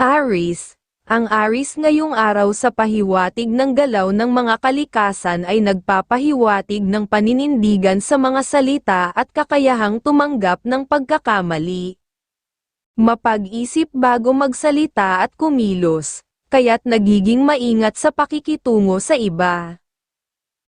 Aris, ang Aris ngayong araw sa pahiwatig ng galaw ng mga kalikasan ay nagpapahiwatig ng paninindigan sa mga salita at kakayahang tumanggap ng pagkakamali. Mapag-isip bago magsalita at kumilos, kaya't nagiging maingat sa pakikitungo sa iba.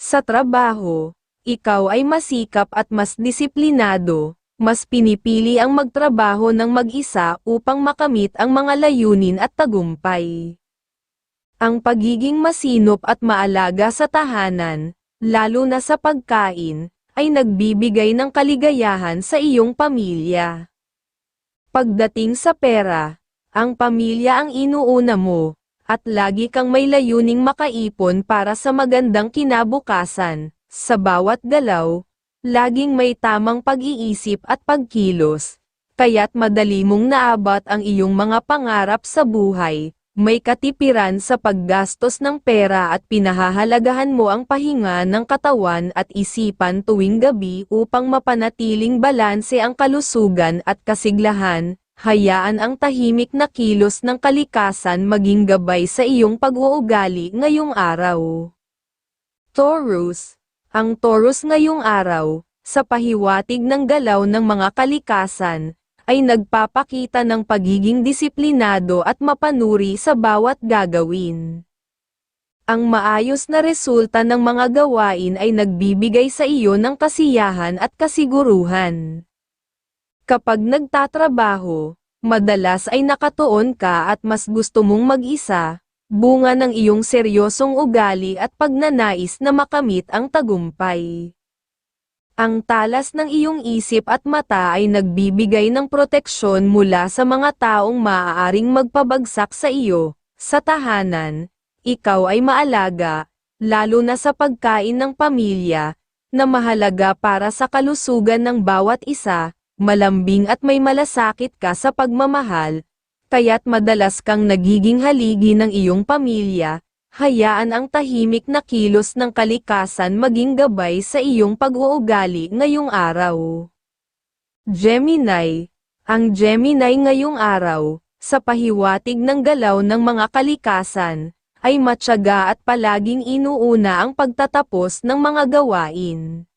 Sa trabaho, ikaw ay masikap at mas disiplinado, mas pinipili ang magtrabaho ng mag-isa upang makamit ang mga layunin at tagumpay. Ang pagiging masinop at maalaga sa tahanan, lalo na sa pagkain, ay nagbibigay ng kaligayahan sa iyong pamilya. Pagdating sa pera, ang pamilya ang inuuna mo, at lagi kang may layuning makaipon para sa magandang kinabukasan, sa bawat galaw, laging may tamang pag-iisip at pagkilos, kaya't madali mong naabot ang iyong mga pangarap sa buhay, may katipiran sa paggastos ng pera at pinahahalagahan mo ang pahinga ng katawan at isipan tuwing gabi upang mapanatiling balanse ang kalusugan at kasiglahan, hayaan ang tahimik na kilos ng kalikasan maging gabay sa iyong pag-uugali ngayong araw. Taurus Ang Taurus ngayong araw, sa pahiwatig ng galaw ng mga kalikasan, ay nagpapakita ng pagiging disiplinado at mapanuri sa bawat gagawin. Ang maayos na resulta ng mga gawain ay nagbibigay sa iyo ng kasiyahan at kasiguruhan. Kapag nagtatrabaho, madalas ay nakatuon ka at mas gusto mong mag-isa, bunga ng iyong seryosong ugali at pagnanais na makamit ang tagumpay. Ang talas ng iyong isip at mata ay nagbibigay ng proteksyon mula sa mga taong maaaring magpabagsak sa iyo, sa tahanan, ikaw ay maalaga, lalo na sa pagkain ng pamilya, na mahalaga para sa kalusugan ng bawat isa, malambing at may malasakit ka sa pagmamahal, kaya't madalas kang nagiging haligi ng iyong pamilya, hayaan ang tahimik na kilos ng kalikasan maging gabay sa iyong pag-uugali ngayong araw. Gemini Ang Gemini ngayong araw, sa pahiwatig ng galaw ng mga kalikasan, ay matyaga at palaging inuuna ang pagtatapos ng mga gawain.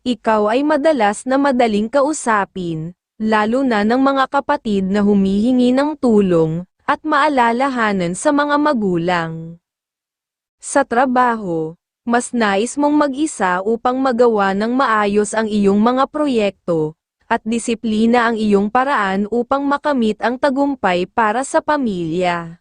Ikaw ay madalas na madaling kausapin, lalo na ng mga kapatid na humihingi ng tulong, at maalalahanan sa mga magulang. Sa trabaho, mas nais mong mag-isa upang magawa ng maayos ang iyong mga proyekto, at disiplina ang iyong paraan upang makamit ang tagumpay para sa pamilya.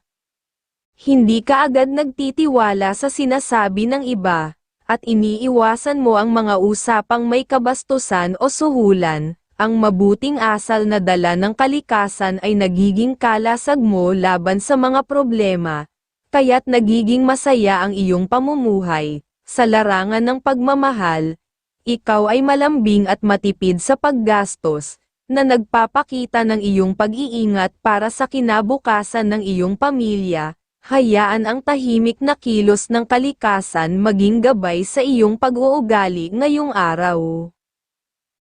Hindi ka agad nagtitiwala sa sinasabi ng iba, at iniiwasan mo ang mga usapang may kabastusan o suhulan, ang mabuting asal na dala ng kalikasan ay nagiging kalasag mo laban sa mga problema, kaya't nagiging masaya ang iyong pamumuhay, sa larangan ng pagmamahal, ikaw ay malambing at matipid sa paggastos, na nagpapakita ng iyong pag-iingat para sa kinabukasan ng iyong pamilya, hayaan ang tahimik na kilos ng kalikasan maging gabay sa iyong pag-uugali ngayong araw.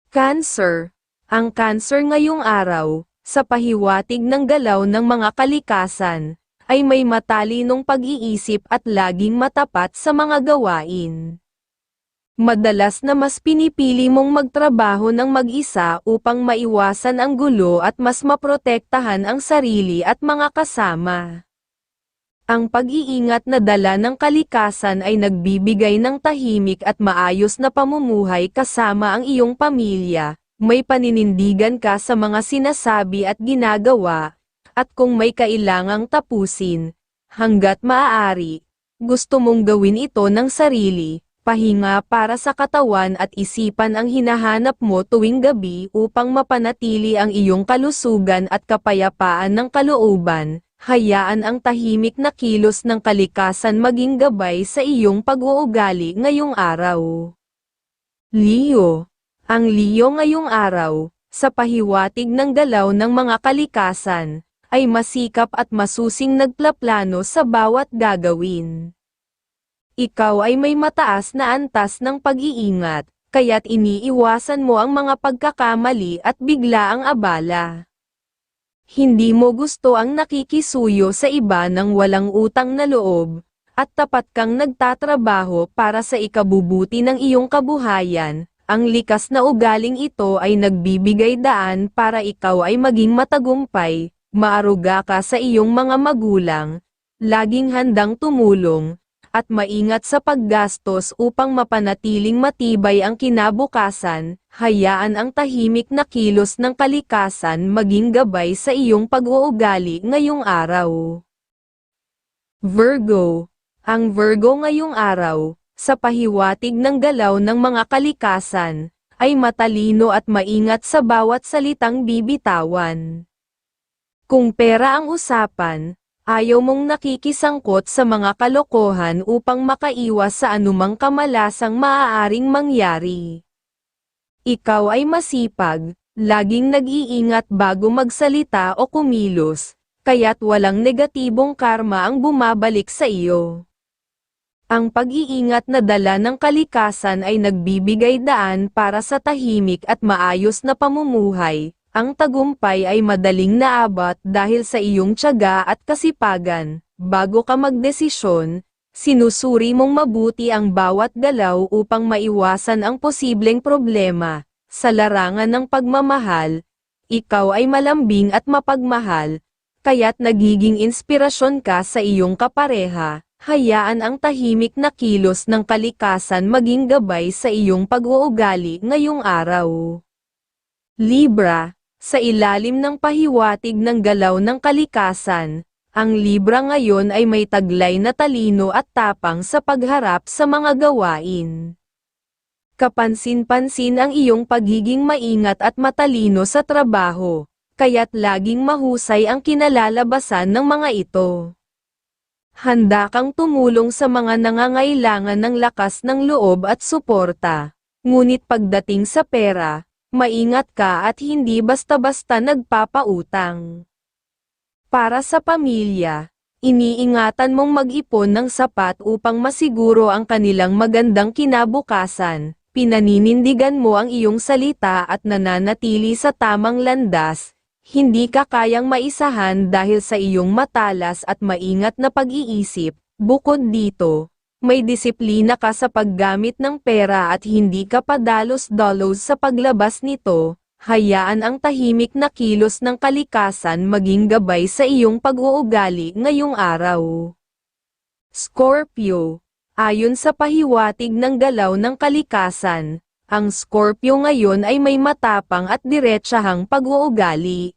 Cancer ang cancer ngayong araw, sa pahiwatig ng galaw ng mga kalikasan, ay may matalinong pag-iisip at laging matapat sa mga gawain. Madalas na mas pinipili mong magtrabaho ng mag-isa upang maiwasan ang gulo at mas maprotektahan ang sarili at mga kasama. Ang pag-iingat na dala ng kalikasan ay nagbibigay ng tahimik at maayos na pamumuhay kasama ang iyong pamilya, may paninindigan ka sa mga sinasabi at ginagawa, at kung may kailangang tapusin, hanggat maaari, gusto mong gawin ito ng sarili, pahinga para sa katawan at isipan ang hinahanap mo tuwing gabi upang mapanatili ang iyong kalusugan at kapayapaan ng kalooban, hayaan ang tahimik na kilos ng kalikasan maging gabay sa iyong pag-uugali ngayong araw. Leo ang Leo ngayong araw, sa pahiwatig ng galaw ng mga kalikasan, ay masikap at masusing nagplaplano sa bawat gagawin. Ikaw ay may mataas na antas ng pag-iingat, kaya't iniiwasan mo ang mga pagkakamali at bigla ang abala. Hindi mo gusto ang nakikisuyo sa iba ng walang utang na loob, at tapat kang nagtatrabaho para sa ikabubuti ng iyong kabuhayan, ang likas na ugaling ito ay nagbibigay daan para ikaw ay maging matagumpay, maaruga ka sa iyong mga magulang, laging handang tumulong, at maingat sa paggastos upang mapanatiling matibay ang kinabukasan, hayaan ang tahimik na kilos ng kalikasan maging gabay sa iyong pag-uugali ngayong araw. Virgo Ang Virgo ngayong araw, sa pahiwatig ng galaw ng mga kalikasan, ay matalino at maingat sa bawat salitang bibitawan. Kung pera ang usapan, ayaw mong nakikisangkot sa mga kalokohan upang makaiwas sa anumang kamalasang maaaring mangyari. Ikaw ay masipag, laging nag-iingat bago magsalita o kumilos, kaya't walang negatibong karma ang bumabalik sa iyo. Ang pag-iingat na dala ng kalikasan ay nagbibigay daan para sa tahimik at maayos na pamumuhay, ang tagumpay ay madaling naabot dahil sa iyong tiyaga at kasipagan. Bago ka magdesisyon, sinusuri mong mabuti ang bawat galaw upang maiwasan ang posibleng problema. Sa larangan ng pagmamahal, ikaw ay malambing at mapagmahal, kaya't nagiging inspirasyon ka sa iyong kapareha. Hayaan ang tahimik na kilos ng kalikasan maging gabay sa iyong pag-uugali ngayong araw. Libra, sa ilalim ng pahiwatig ng galaw ng kalikasan, ang Libra ngayon ay may taglay na talino at tapang sa pagharap sa mga gawain. Kapansin-pansin ang iyong pagiging maingat at matalino sa trabaho, kaya't laging mahusay ang kinalalabasan ng mga ito. Handa kang tumulong sa mga nangangailangan ng lakas ng loob at suporta. Ngunit pagdating sa pera, maingat ka at hindi basta-basta nagpapautang. Para sa pamilya, iniingatan mong mag-ipon ng sapat upang masiguro ang kanilang magandang kinabukasan. Pinaninindigan mo ang iyong salita at nananatili sa tamang landas, hindi ka kayang maisahan dahil sa iyong matalas at maingat na pag-iisip, bukod dito, may disiplina ka sa paggamit ng pera at hindi ka padalos-dalos sa paglabas nito, hayaan ang tahimik na kilos ng kalikasan maging gabay sa iyong pag-uugali ngayong araw. Scorpio Ayon sa pahiwatig ng galaw ng kalikasan, ang Scorpio ngayon ay may matapang at diretsahang pag-uugali.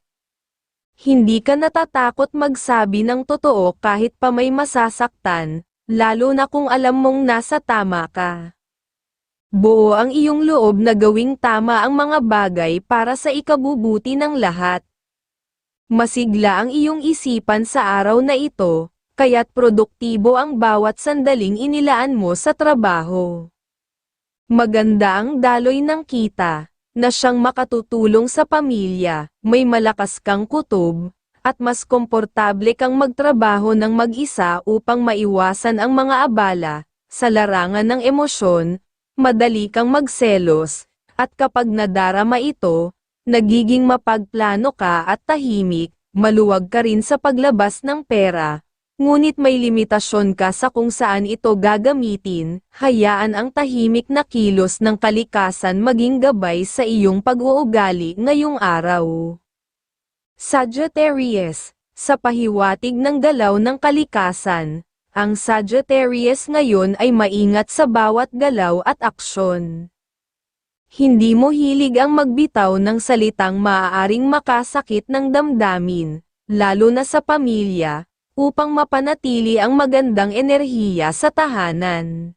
Hindi ka natatakot magsabi ng totoo kahit pa may masasaktan, lalo na kung alam mong nasa tama ka. Buo ang iyong loob na gawing tama ang mga bagay para sa ikabubuti ng lahat. Masigla ang iyong isipan sa araw na ito, kaya't produktibo ang bawat sandaling inilaan mo sa trabaho. Maganda ang daloy ng kita, na siyang makatutulong sa pamilya, may malakas kang kutob, at mas komportable kang magtrabaho ng mag-isa upang maiwasan ang mga abala, sa larangan ng emosyon, madali kang magselos, at kapag nadarama ito, nagiging mapagplano ka at tahimik, maluwag ka rin sa paglabas ng pera, Ngunit may limitasyon ka sa kung saan ito gagamitin, hayaan ang tahimik na kilos ng kalikasan maging gabay sa iyong pag-uugali ngayong araw. Sagittarius, sa pahiwatig ng galaw ng kalikasan, ang Sagittarius ngayon ay maingat sa bawat galaw at aksyon. Hindi mo hilig ang magbitaw ng salitang maaaring makasakit ng damdamin, lalo na sa pamilya, upang mapanatili ang magandang enerhiya sa tahanan.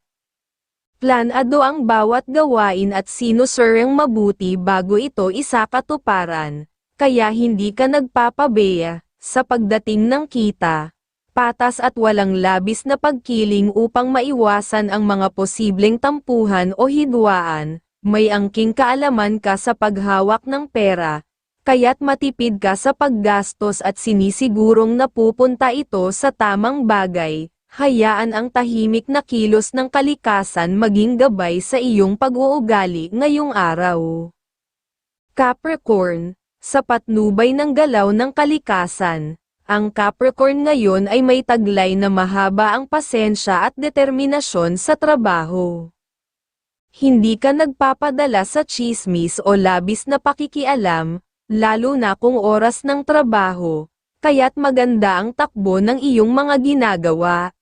Planado ang bawat gawain at sinusuryang mabuti bago ito isakatuparan, kaya hindi ka nagpapabeya sa pagdating ng kita, patas at walang labis na pagkiling upang maiwasan ang mga posibleng tampuhan o hidwaan, may angking kaalaman ka sa paghawak ng pera, kaya't matipid ka sa paggastos at sinisigurong napupunta ito sa tamang bagay, hayaan ang tahimik na kilos ng kalikasan maging gabay sa iyong pag-uugali ngayong araw. Capricorn, sa patnubay ng galaw ng kalikasan. Ang Capricorn ngayon ay may taglay na mahaba ang pasensya at determinasyon sa trabaho. Hindi ka nagpapadala sa chismis o labis na pakikialam, lalo na kung oras ng trabaho, kaya't maganda ang takbo ng iyong mga ginagawa.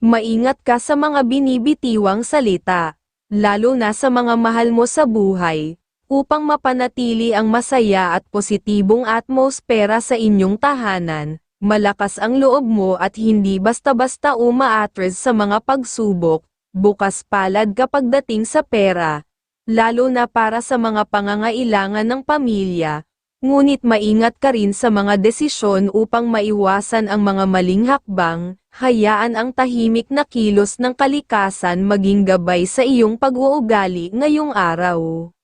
Maingat ka sa mga binibitiwang salita, lalo na sa mga mahal mo sa buhay, upang mapanatili ang masaya at positibong atmosfera sa inyong tahanan. Malakas ang loob mo at hindi basta-basta umaatres sa mga pagsubok, bukas palad kapag dating sa pera, lalo na para sa mga pangangailangan ng pamilya, ngunit maingat ka rin sa mga desisyon upang maiwasan ang mga maling hakbang, hayaan ang tahimik na kilos ng kalikasan maging gabay sa iyong pag-uugali ngayong araw.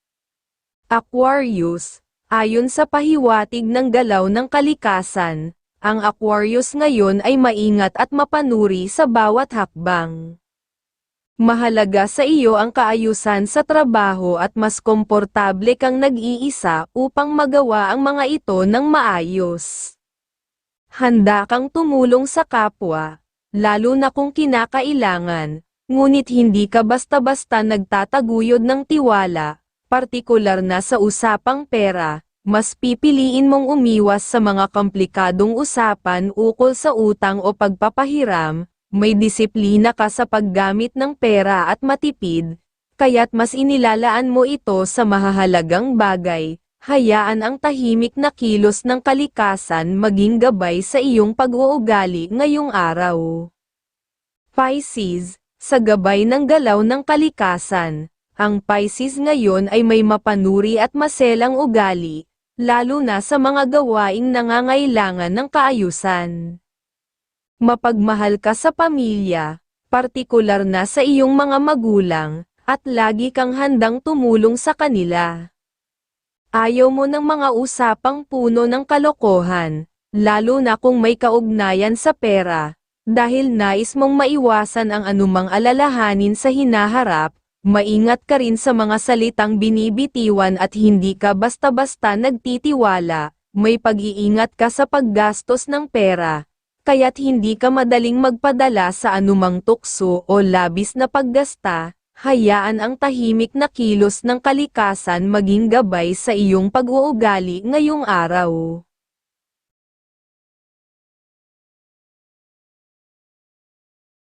Aquarius, ayon sa pahiwatig ng galaw ng kalikasan, ang Aquarius ngayon ay maingat at mapanuri sa bawat hakbang. Mahalaga sa iyo ang kaayusan sa trabaho at mas komportable kang nag-iisa upang magawa ang mga ito ng maayos. Handa kang tumulong sa kapwa, lalo na kung kinakailangan, ngunit hindi ka basta-basta nagtataguyod ng tiwala, partikular na sa usapang pera, mas pipiliin mong umiwas sa mga komplikadong usapan ukol sa utang o pagpapahiram, may disiplina ka sa paggamit ng pera at matipid, kaya't mas inilalaan mo ito sa mahahalagang bagay, hayaan ang tahimik na kilos ng kalikasan maging gabay sa iyong pag-uugali ngayong araw. Pisces, sa gabay ng galaw ng kalikasan, ang Pisces ngayon ay may mapanuri at maselang ugali, lalo na sa mga gawaing nangangailangan ng kaayusan. Mapagmahal ka sa pamilya, partikular na sa iyong mga magulang, at lagi kang handang tumulong sa kanila. Ayaw mo ng mga usapang puno ng kalokohan, lalo na kung may kaugnayan sa pera, dahil nais mong maiwasan ang anumang alalahanin sa hinaharap, Maingat ka rin sa mga salitang binibitiwan at hindi ka basta-basta nagtitiwala, may pag-iingat ka sa paggastos ng pera, kaya't hindi ka madaling magpadala sa anumang tukso o labis na paggasta, hayaan ang tahimik na kilos ng kalikasan maging gabay sa iyong pag-uugali ngayong araw.